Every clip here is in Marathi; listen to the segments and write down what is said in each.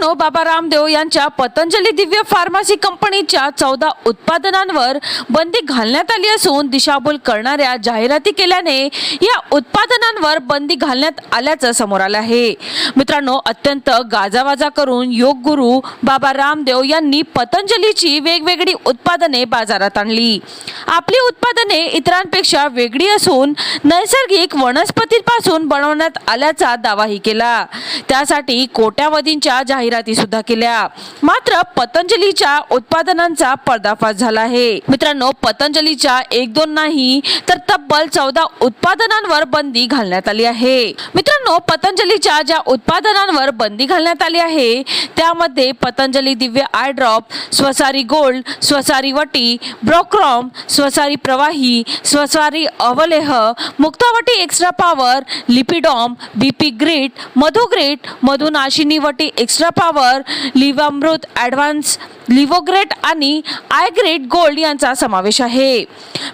मित्रांनो बाबा रामदेव यांच्या पतंजली दिव्य फार्मसी कंपनीच्या चौदा उत्पादनांवर बंदी घालण्यात आली असून दिशाभूल करणाऱ्या जाहिराती केल्याने या उत्पादनांवर बंदी घालण्यात आल्याचं समोर आलं आहे. मित्रांनो अत्यंत गाजावाजा करून योग गुरु बाबा रामदेव यांनी पतंजलीची वेगवेगळी उत्पादने बाजारात आणली. आपली उत्पादने इतरांपेक्षा वेगळी असून नैसर्गिक वनस्पतींपासून बनवण्यात आल्याचा दावाही केला. त्यासाठी कोट्यावधींच्या जाहिराती सुद्धा केल्या. मात्र पतंजलीच्या उत्पादनांचा पर्दाफाश झाला आहे. मित्रांनो पतंजलीच्या एक दोन नाही तर तब्बल चौदा उत्पादनांवर बंदी घालण्यात आली आहे. मित्रांनो पतंजलीच्या ज्या उत्पादनांवर बंदी घालण्यात आली आहे त्यामध्ये Patanjali Divya eye drop Swasari gold Swasari Vati Bronchom Swasari Pravahi Swasari Avaleh Muktavati extra power Lipidom BP Grit Madhu Grit Vati extra power Livamrit advance Livogrit आणि आयग्रेट गोल्ड यांचा समावेश आहे.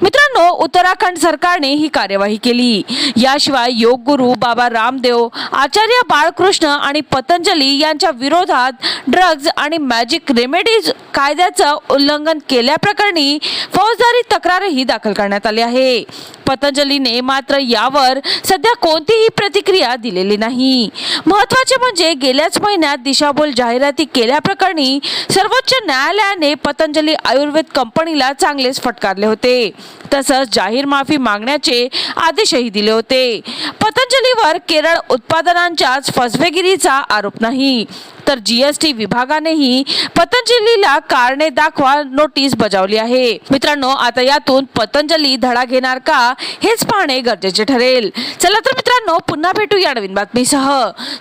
मित्रांनो उत्तराखंड सरकारने ही कार्यवाही केली. याशिवाय योग गुरु बाबा रामदेव आचार्य बाळकृष्ण आणि पतंजली यांच्या विरोधात ड्रग्ज आणि मॅजिक रेमेडीज कायद्याचं उल्लंघन केल्याप्रकरणी फौजदारी तक्रारही दाखल करण्यात आली आहे. पतंजलीने मात्र यावर सध्या कोणतीही प्रतिक्रिया दिलेली नाही. महत्त्वाचे म्हणजे गेल्याच महिन्यात दिशा दिशाभूल जाहिराती केल्याप्रकरणी सर्वोच्च न्यायालयाने पतंजली आयुर्वेद कंपनीला चांगलेच फटकारले होते. तसंच जाहीर माफी मागण्याचे आदेशही दिले होते. पतंजलीवर केरळ उत्पादनांच्याच फसवेगिरीचा आरोप नाही. तर जीएसटी विभागानेही पतंजलीला कारणे दाखवा नोटीस बजावली आहे. मित्रांनो आता यातून पतंजली धडा घेणार का हेच पाहणे गरजेचे ठरेल. चला तर मित्रांनो पुन्हा भेटू या नवीन बातमीसह.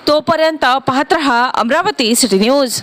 तोपर्यंत पाहत रहा अमरावती सिटी न्यूज